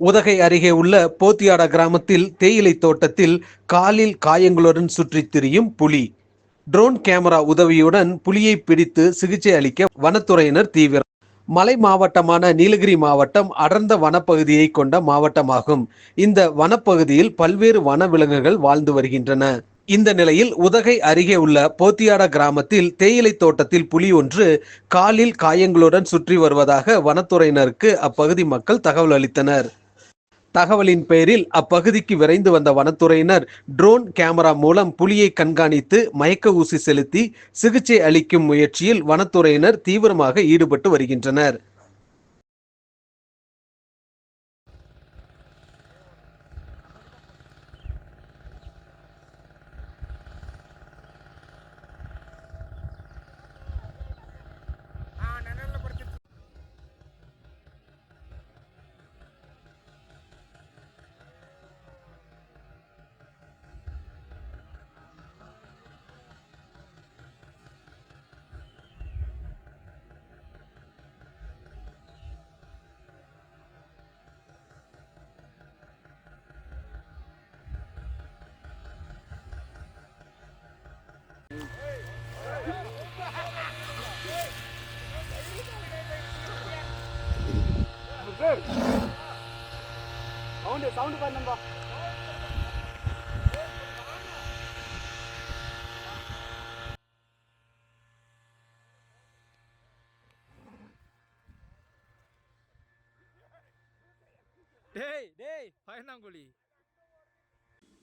உதகை அருகே உள்ள போத்தியாடா கிராமத்தில் தேயிலை தோட்டத்தில் காலில் காயங்களுடன் சுற்றித் திரியும் புலி. ட்ரோன் கேமரா உதவியுடன் புலியை பிடித்து சிகிச்சை அளிக்க வனத்துறையினர் தீவிரம். மலை மாவட்டமான நீலகிரி மாவட்டம் அடர்ந்த வனப்பகுதியை கொண்ட மாவட்டமாகும். இந்த வனப்பகுதியில் பல்வேறு வனவிலங்குகள் வாழ்ந்து வருகின்றன. இந்த நிலையில் உதகை அருகே உள்ள போத்தியாடா கிராமத்தில் தேயிலை தோட்டத்தில் புலி ஒன்று காலில் காயங்களுடன் சுற்றி வருவதாக வனத்துறையினருக்கு அப்பகுதி மக்கள் தகவல் அளித்தனர். தகவலின் பேரில் அப்பகுதிக்கு விரைந்து வந்த வனத்துறையினர் ட்ரோன் கேமரா மூலம் புலியை கண்காணித்து மயக்க ஊசி செலுத்தி சிகிச்சை அளிக்கும் முயற்சியில் வனத்துறையினர் தீவிரமாக ஈடுபட்டு வருகின்றனர். டேய் டேய் பயந்தாங்குழி